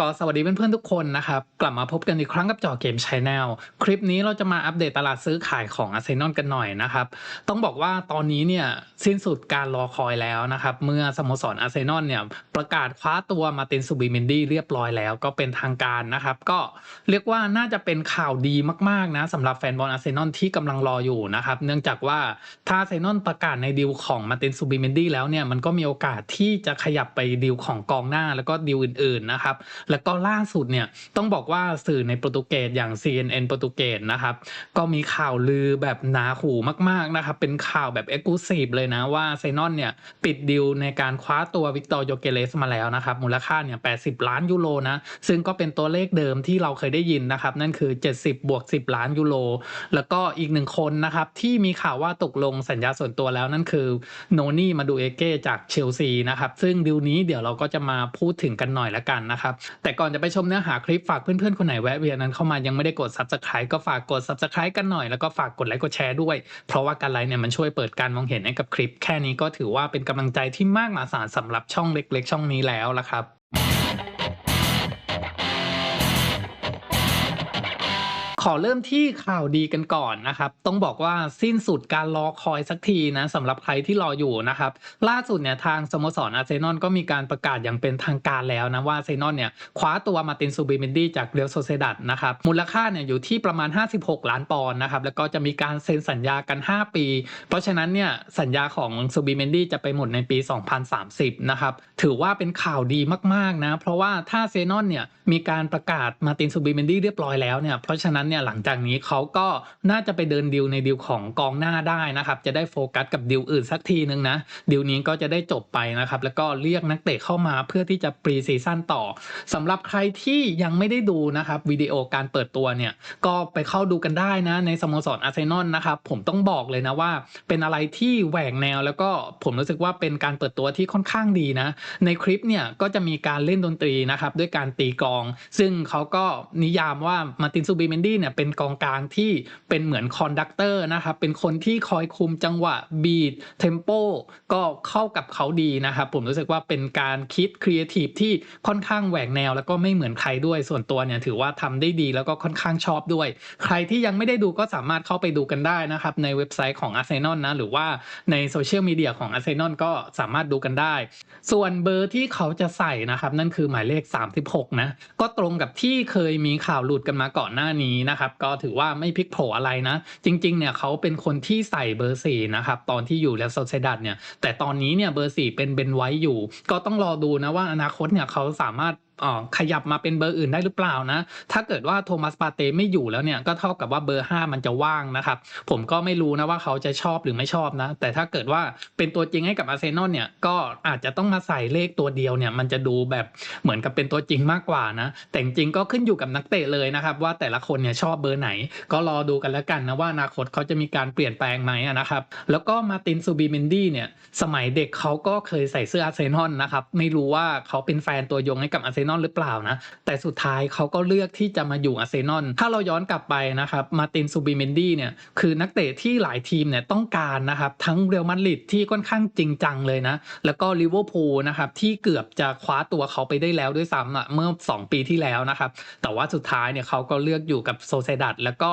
ก็สวัสดีเพื่อนๆทุกคนนะครับ กลับมาพบกันอีกครั้งกับจอเกมช n แนลคลิปนี้เราจะมาอัปเดตตลาดซื้อขายของอาร์เซนอลกันหน่อยนะครับ ต้องบอกว่าตอนนี้เนี่ยสิ้นสุดการรอคอยแล้วนะครับ เมื่อสโมสรอาร์เซนอลเนี่ยประกาศคว้าตัวมาตินซูบิเมนดี้เรียบร้อยแล้วก็เป็นทางการนะครับ ก็เรียกว่าน่าจะเป็นข่าวดีมากๆนะสำหรับแฟนบอลอาร์เซนอลที่กำลังรออยู่นะครับเนื่องจากว่าถ้าอาร์เซนอลประกาศในดีลของมาตินซูบิเมนดี้แล้วเนี่ยมันก็มีโอกาสที่จะขยับไปดีลของกองหน้าแล้วก็ดีลอื่นๆนะครับแล้วก็ล่าสุดเนี่ยต้องบอกว่าสื่อในโปรตุเกสอย่าง CNN โปรตุเกสนะครับ ก็มีข่าวลือแบบหนาหูมากๆนะครับเป็นข่าวแบบเอ็กซ์คลูซีฟเลยนะว่าไซนอนเนี่ยปิดดีลในการคว้าตัววิกตอร์โยเกเลสมาแล้วนะครับมูลค่าเนี่ย80 ล้านยูโรนะซึ่งก็เป็นตัวเลขเดิมที่เราเคยได้ยินนะครับนั่นคือ 70 บวก 10 ล้านยูโรแล้วก็อีกหนึ่งคนนะครับที่มีข่าวว่าตกลงสัญญาส่วนตัวแล้วนั่นคือโนนี่มาดูเอเก้จากเชลซีนะครับซึ่งดีลนี้เดี๋ยวเราก็จะมาพูดถึงกันหน่อยละกันนะครับแต่ก่อนจะไปชมเนื้อหาคลิปฝากเพื่อนๆคนไหนแวะเวียนนั้นเข้ามายังไม่ได้กด subscribe ก็ฝากกด subscribe กันหน่อยแล้วก็ฝากกดไลค์กดแชร์ด้วย เพราะว่าการไลค์เนี่ยมันช่วยเปิดการมองเห็นให้กับคลิป แค่นี้ก็ถือว่าเป็นกำลังใจที่มากมหาศาลสำหรับช่องเล็ก ๆ ช่องนี้แล้วละครับ อเริ่มที่ข่าวดีกันก่อนนะครับ ต้องบอกว่าสิ้นสุดการรอคอยสักทีนะสำหรับใครที่รออยู่นะครับ ล่าสุดเนี่ยทางสโมสรอาร์เซนอลก็มีการประกาศอย่างเป็นทางการแล้วนะว่าอาร์เซนอลเนี่ยคว้าตัวมาตินซูบิเมนดี้จากเรอัลโซเซดัดนะครับมูลค่าเนี่ยอยู่ที่ประมาณ 56 ล้านปอนด์นะครับแล้วก็จะมีการเซ็นสัญญากัน 5 ปี เพราะฉะนั้นเนี่ยสัญญาของซูบิเมนดี้จะไปหมดในปี 2030 นะครับถือว่าเป็นข่าวดีมากๆนะเพราะว่าถ้าอาร์เซนอลเนี่ยมีการประกาศมาตินซูบิเมนดี้เรียบร้อยแล้วเนี่ยเพราะฉะนั้นเนี่ยหลังจากนี้เขาก็น่าจะไปเดินดิวในดิวของกองหน้าได้นะครับ จะได้โฟกัสกับดิวอื่นสักทีนึงนะดิวนี้ก็จะได้จบไปนะครับ แล้วก็เรียกนักเตะเข้ามาเพื่อที่จะปรีซีซั่นต่อสำหรับใครที่ยังไม่ได้ดูนะครับวิดีโอการเปิดตัวเนี่ยก็ไปเข้าดูกันได้นะในสโมสรอาร์เซนอลนะครับผมต้องบอกเลยนะว่า เป็นอะไรที่แหวกแนวแล้วก็ผมรู้สึกว่าเป็นการเปิดตัวที่ค่อนข้างดีนะ ในคลิปเนี่ยก็จะมีการเล่นดนตรีนะครับด้วยการตีกอง ซึ่งเขาก็นิยามว่ามาร์ตินซูบิเมนดี้เนี่ยเป็นกองกลางที่เป็นเหมือนคอนดักเตอร์นะครับเป็นคนที่คอยคุมจังหวะบีทเทมโปก็เข้ากับเขาดีนะครับผมรู้สึกว่าเป็นการคิดครีเอทีฟที่ค่อนข้างแหวกแนว แล้วก็ไม่เหมือนใครด้วยส่วนตัวเนี่ยถือว่าทำได้ดีแล้วก็ค่อนข้างชอบด้วย ใครที่ยังไม่ได้ดูก็สามารถเข้าไปดูกันได้นะครับในเว็บไซต์ของอาร์เซนอลนะหรือว่าในโซเชียลมีเดียของอาร์เซนอลก็สามารถดูกันได้ ส่วนเบอร์ที่เขาจะใส่นะครับ นั่นคือหมายเลข 36 นะ ก็ตรงกับที่เคยมีข่าวหลุดกันมาก่อนหน้านี้นะครับก็ถือว่าไม่พลิกโผอะไรนะ จริงๆเนี่ยเขาเป็นคนที่ใส่เบอร์สี่นะครับตอนที่อยู่แล้วโซเซดัดเนี่ยแต่ตอนนี้เนี่ยเบอร์สี่เป็นเบนไว้อยู่ ก็ต้องรอดูนะว่าอนาคตเนี่ยเขาสามารถ ขยับมาเป็นเบอร์อื่นได้หรือเปล่านะ ถ้าเกิดว่าโทมัสปาเต้ไม่อยู่แล้วเนี่ยก็เท่ากับว่าเบอร์ 5 มันจะว่างนะครับ ผมก็ไม่รู้นะว่าเขาจะชอบหรือไม่ชอบนะ แต่ถ้าเกิดว่าเป็นตัวจริงให้กับอาร์เซนอลเนี่ยก็อาจจะต้องมาใส่เลขตัวเดียวเนี่ยมันจะดูแบบเหมือนกับเป็นตัวจริงมากกว่านะ แต่จริงก็ขึ้นอยู่กับนักเตะเลยนะครับว่าแต่ละคนเนี่ยชอบเบอร์ไหน ก็รอดูกันแล้วกันนะว่าอนาคตเขาจะมีการเปลี่ยนแปลงไหมนะครับ แล้วก็มาตินซูบิเมนดี้เนี่ยสมัยเด็กเขาก็เคยใส่เสื้ออาร์เซนอลนะครับไม่รู้ว่าเขาเป็นแฟนตัวยงให้กับอาร์เซนอลหรือเปล่านะแต่สุดท้ายเขาก็เลือกที่จะมาอยู่อาร์เซนอลถ้าเราย้อนกลับไปนะครับมาตินซูบิเมนดี้เนี่ยคือนักเตะที่หลายทีมเนี่ยต้องการนะครับทั้งเรอัลมาดริดที่ค่อนข้างจริงจังเลยนะแล้วก็ลิเวอร์พูลนะครับที่เกือบจะคว้าตัวเขาไปได้แล้วด้วยซ้ำอะเมื่อ 2 ปีที่แล้วนะครับแต่ว่าสุดท้ายเนี่ยเขาก็เลือกอยู่กับโซเซดัดแล้วก็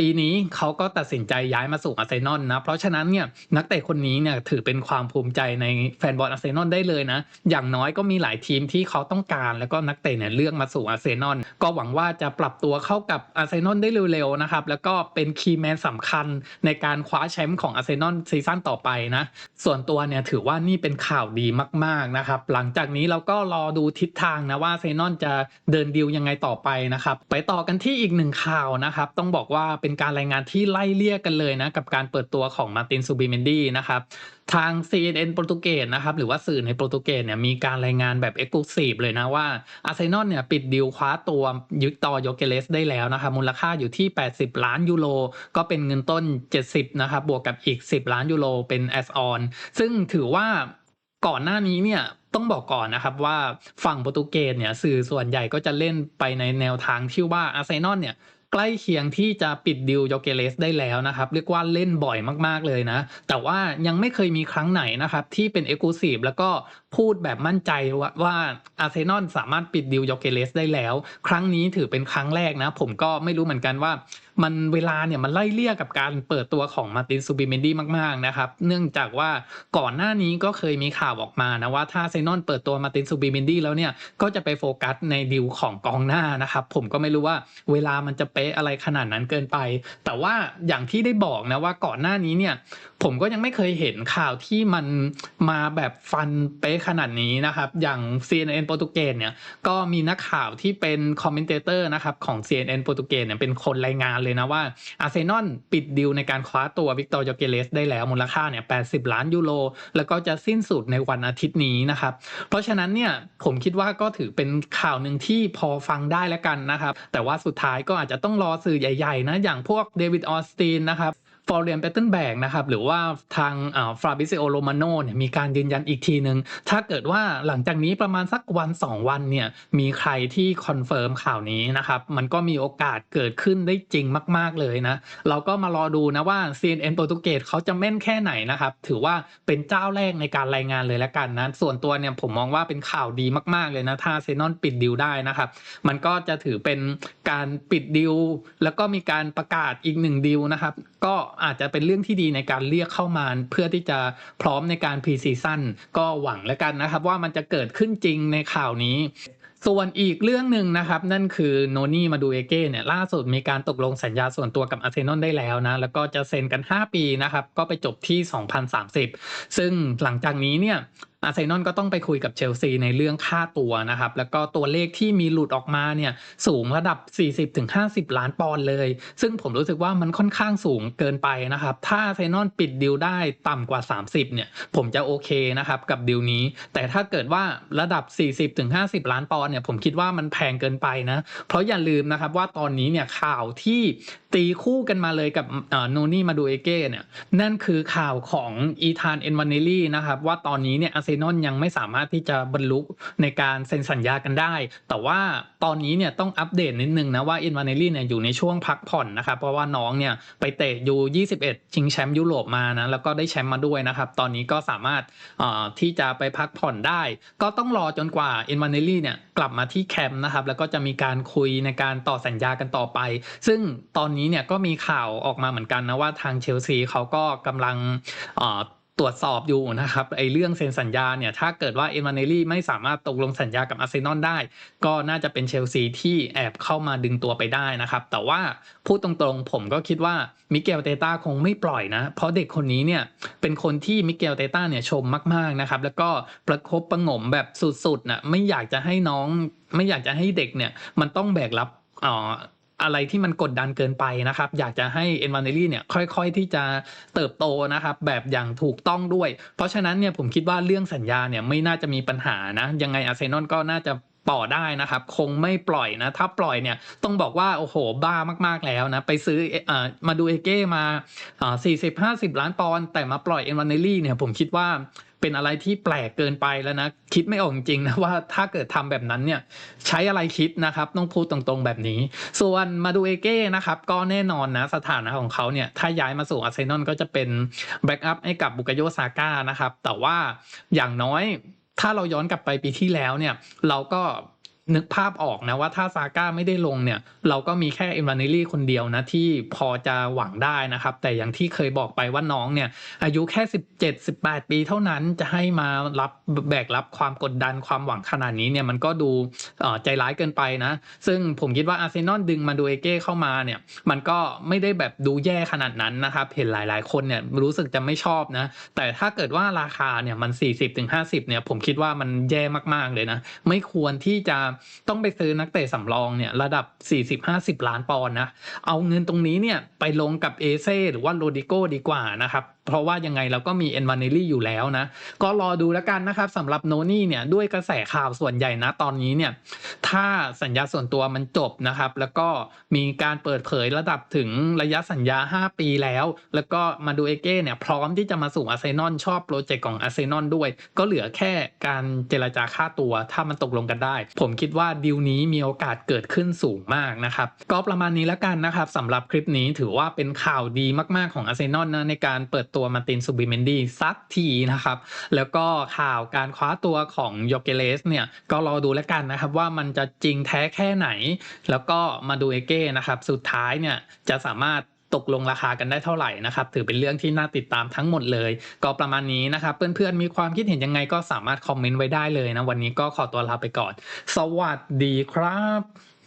ปีนี้เขาก็ตัดสินใจย้ายมาสู่อาร์เซนอลนะ เพราะฉะนั้นเนี่ยนักเตะคนนี้เนี่ยถือเป็นความภูมิใจในแฟนบอลอาร์เซนอลได้เลยนะ อย่างน้อยก็มีหลายทีมที่เขาต้องการ แล้วก็นักเตะเนี่ยเลือกมาสู่อาร์เซนอลก็หวังว่าจะปรับตัวเข้ากับอาร์เซนอลได้เร็วๆนะครับแล้วก็เป็นคีย์แมนสำคัญในการคว้าแชมป์ของอาร์เซนอลซีซั่นต่อไปนะส่วนตัวเนี่ยถือว่านี่เป็นข่าวดีมากๆนะครับหลังจากนี้เราก็รอดูทิศทางนะว่าอาร์เซนอลจะเดินดีลยังไงต่อไปนะครับไปต่อกันที่อีกหนึ่งข่าวนะครับต้องบอกว่าเป็นการรายงานที่ไล่เลี่ยกันเลยนะกับการเปิดตัวของมาตินซูบิเมนดีนะครับทาง CNN โปรตุเกสนะครับหรือว่าสื่อในโปรตุเกสเนี่ยมีการรายงานแบบเอ็กซ์คลูซีฟเลยนะว่าอาร์เซนอลเนี่ยปิดดีลคว้าตัวยึดต่อโยเกเลสได้แล้วนะครับมูลค่าอยู่ที่ 80 ล้านยูโรก็เป็นเงินต้น 70นะครับบวกกับอีก 10 ล้านยูโรเป็นแอสออนซึ่งถือว่าก่อนหน้านี้เนี่ยต้องบอกก่อนนะครับว่าฝั่งโปรตุเกสเนี่ยสื่อส่วนใหญ่ก็จะเล่นไปในแนวทางที่ว่าอาร์เซนอลเนี่ย ใกล้เคียงที่จะปิดดิวโยเกเลสได้แล้วนะครับ เรียกว่าเล่นบ่อยมากๆเลยนะ แต่ว่ายังไม่เคยมีครั้งไหนนะครับที่เป็นเอ็กซ์คลูซีฟแล้วก็พูดแบบมั่นใจว่าว่าอาร์เซนอลสามารถปิดดิวโยเกเลสได้แล้ว ครั้งนี้ถือเป็นครั้งแรกนะ ผมก็ไม่รู้เหมือนกันว่า มันเวลาเนี่ยมันไล่เลี่ยกับการเปิดตัวของมาร์ตินซูบิเมนดี้มากๆนะครับ เนื่องจากว่าก่อนหน้านี้ก็เคยมีข่าวออกมานะว่าถ้าอาร์เซนอนเปิดตัวมาร์ตินซูบิเมนดี้แล้วเนี่ยก็จะไปโฟกัสในดิวของกองหน้านะครับผมก็ไม่รู้ว่าเวลามันจะเป๊ะอะไรขนาดนั้นเกินไป แต่ว่าอย่างที่ได้บอกนะว่าก่อนหน้านี้เนี่ย ผมก็ยังไม่เคยเห็นข่าวที่มันมาแบบฟันเป๊ะขนาดนี้นะครับ อย่าง CNN โปรตุเกสเนี่ยก็มีนักข่าวที่เป็นคอมเมนเตเตอร์นะครับของ CNN โปรตุเกสเนี่ยเป็นคนรายงานเลยนะว่าอาร์เซนอลปิดดีลในการคว้าตัววิกตอร์ยอเกเรสได้แล้วมูลค่าเนี่ย 80 ล้านยูโรแล้วก็จะสิ้นสุดในวันอาทิตย์นี้นะครับ เพราะฉะนั้นเนี่ยผมคิดว่าก็ถือเป็นข่าวหนึ่งที่พอฟังได้แล้วกันนะครับ แต่ว่าสุดท้ายก็อาจจะต้องรอสื่อใหญ่ๆนะอย่างพวกเดวิดออสตินนะครับ ฟอร์เรียนเปเทนแบกนะครับ หรือว่าทางฟราบิเซโอโรมาโนเนี่ยมีการยืนยันอีกทีหนึ่งถ้าเกิดว่าหลังจากนี้ประมาณสักวัน 2 วันเนี่ยมีใครที่คอนเฟิร์มข่าวนี้นะครับ มันก็มีโอกาสเกิดขึ้นได้จริงมาก ๆเลยนะ เราก็มารอดูนะว่า CNN โปรตุเกสเขาจะแม่นแค่ไหนนะครับ ถือว่าเป็นเจ้าแรกในการรายงานเลยแล้วกันนะส่วนตัวเนี่ยผมมองว่าเป็นข่าวดีมาก ๆเลยนะถ้าเซนอนปิดดิวได้นะครับ มันก็จะถือเป็นการปิดดิวแล้วก็มีการประกาศอีกหนึ่งดิวนะครับ ก็อาจจะเป็นเรื่องที่ดีในการเรียกเข้ามาเพื่อที่จะพร้อมในการพรีซีซั่นก็หวังแล้วกันนะครับ ว่ามันจะเกิดขึ้นจริงในข่าวนี้ส่วนอีกเรื่องหนึ่งนะครับ นั่นคือโนนี่มาดูเอเก้เนี่ยล่าสุดมีการตกลงสัญญาส่วนตัวกับอาร์เซนอลได้แล้วนะ แล้วก็จะเซ็นกัน 5 ปีนะครับ ก็ไปจบที่ 2030 ซึ่งหลังจากนี้เนี่ย อาร์เซนอลก็ต้องไปคุยกับเชลซีในเรื่องค่าตัวนะครับ แล้วก็ตัวเลขที่มีหลุดออกมาเนี่ยสูงระดับ 40-50 ล้านปอนด์เลย ซึ่งผมรู้สึกว่ามันค่อนข้างสูงเกินไปนะครับ ถ้าอาร์เซนอลปิดดิวได้ต่ำกว่า 30 เนี่ย ผมจะโอเคนะครับกับดิวนี้ แต่ถ้าเกิดว่าระดับ 40-50 ล้านปอนด์เนี่ยผมคิดว่ามันแพงเกินไปนะ เพราะอย่าลืมนะครับว่าตอนนี้เนี่ยข่าวที่ตีคู่กันมาเลยกับโนนี่มาดูเอเก้เนี่ยนั่นคือข่าวของอีธานเอ็นวานเนลี่นะครับว่าตอนนี้เนี่ยอาร์เซนอลยังไม่สามารถที่จะบรรลุในการเซ็นสัญญากันได้ แต่ว่าตอนนี้เนี่ยต้องอัปเดตนิดนึงนะว่าอ็นวานเนลี่เนี่ยอยู่ในช่วงพักผ่อนนะครับ เพราะว่าน้องเนี่ยไปเตะยู21 ชิงแชมป์ยุโรปมานะแล้วก็ได้แชมป์มาด้วยนะครับ ตอนนี้ก็สามารถที่จะไปพักผ่อนได้ ก็ต้องรอจนกว่าอ็นวานเนลี่เนี่ยกลับมาที่แคมป์นะครับแล้วก็จะมีการคุยในการต่อสัญญากันต่อไป ซึ่งตอนนี้เนี่ยก็มีข่าวออกมาเหมือนกันนะว่าทางเชลซีเขาก็กำลัง ตรวจสอบอยู่นะครับไอเรื่องเซ็นสัญญาเนี่ยถ้าเกิดว่าเอ็นวานเนลี่ไม่สามารถตกลงสัญญากับอาร์เซนอลได้ ก็น่าจะเป็นเชลซีที่แอบเข้ามาดึงตัวไปได้นะครับ แต่ว่าพูดตรงๆ ผมก็คิดว่ามิเกลเตต้าคงไม่ปล่อยนะ เพราะเด็กคนนี้เนี่ยเป็นคนที่มิเกลเตต้าเนี่ยชมมากๆนะครับ แล้วก็ประคบประงมแบบสุดๆนะไม่อยากจะให้น้อง ไม่อยากจะให้เด็กเนี่ยมันต้องแบกรับ อะไรที่มันกดดันเกินไปนะครับ อยากจะให้เอ็นวานเนลี่เนี่ยค่อยๆ ที่จะเติบโตนะครับ แบบอย่างถูกต้องด้วย เพราะฉะนั้นเนี่ยผมคิดว่าเรื่องสัญญาเนี่ยไม่น่าจะมีปัญหานะยังไงอาร์เซนอลก็น่าจะต่อได้นะครับ คงไม่ปล่อยนะ ถ้าปล่อยเนี่ยต้องบอกว่า โอ้โห บ้ามากๆแล้วนะ ไปซื้อเอ่อมาดูเอเก้มาอ่าสี่สิบห้าสิบล้านปอนด์แต่มาปล่อยเอ็นวานเนลี่เนี่ยผมคิดว่า เป็นอะไรที่แปลกเกินไปแล้วนะคิดไม่ออกจริงนะว่าถ้าเกิดทำแบบนั้นเนี่ยใช้อะไรคิดนะครับต้องพูดตรงๆแบบนี้ ส่วนมาดูเอเก้นะครับก็แน่นอนนะสถานะของเขาเนี่ยถ้าย้ายมาสู่อาร์เซนอลก็จะเป็นแบ็กอัพให้กับบุกโยซาก้านะครับแต่ว่าอย่างน้อยถ้าเราย้อนกลับไปปีที่แล้วเนี่ยเราก็ นึกภาพออกนะว่าถ้าซาก้าไม่ได้ลงเนี่ย เราก็มีแค่เอมวานเนลี่คนเดียวนะ ที่พอจะหวังได้นะครับ แต่อย่างที่เคยบอกไปว่าน้องเนี่ย อายุแค่ 17 18 ปีเท่านั้นจะให้มารับแบกรับความกดดันความหวังขนาดนี้เนี่ยมันก็ดูใจร้ายเกินไปนะ ซึ่งผมคิดว่าอาร์เซนอลดึงมาดูเอเก้เข้ามาเนี่ย มันก็ไม่ได้แบบดูแย่ขนาดนั้นนะครับ เห็นหลาย ๆ คนเนี่ยรู้สึกจะไม่ชอบนะ แต่ถ้าเกิดว่าราคาเนี่ยมัน 40-50เนี่ยผมคิดว่ามันแย่มากๆเลยนะ ไม่ควรที่จะต้องไปซื้อนักเตะสำรองเนี่ยระดับ 40-50 ล้านปอนด์นะ เอาเงินตรงนี้เนี่ยไปลงกับเอเซ่หรือว่าโรดิโก้ดีกว่านะครับ เพราะว่ายังไงเราก็มีเอ็นวานิลี่อยู่แล้วนะ ก็รอดูแล้วกันนะครับสำหรับโนนี่เนี่ยด้วยกระแสข่าวส่วนใหญ่นะตอนนี้เนี่ยถ้าสัญญาส่วนตัวมันจบนะครับ แล้วก็มีการเปิดเผยระดับถึงระยะสัญญา 5 ปีแล้ว แล้วก็มาดูเอเก้เนี่ยพร้อมที่จะมาสู่อาร์เซนอลชอบโปรเจกต์ของอาร์เซนอลด้วย ก็เหลือแค่การเจรจาค่าตัวถ้ามันตกลงกันได้ ผมคิดว่าดีลนี้มีโอกาสเกิดขึ้นสูงมากนะครับก็ประมาณนี้แล้วกันนะครับสำหรับคลิปนี้ถือว่าเป็นข่าวดีมาก ๆของอาร์เซนอลนะในการเปิดตัวมาร์ตินซูบิเมนดีสักทีนะครับ แล้วก็ข่าวการคว้าตัวของโยเกเลสเนี่ยก็รอดูแล้วกันนะครับว่ามันจะจริงแท้แค่ไหน แล้วก็มาดูเอเก้นะครับ สุดท้ายเนี่ยจะสามารถตกลงราคากันได้เท่าไหร่นะครับ ถือเป็นเรื่องที่น่าติดตามทั้งหมดเลย ก็ประมาณนี้นะครับ เพื่อนๆมีความคิดเห็นยังไงก็สามารถคอมเมนต์ไว้ได้เลยนะ วันนี้ก็ขอตัวลาไปก่อน สวัสดีครับ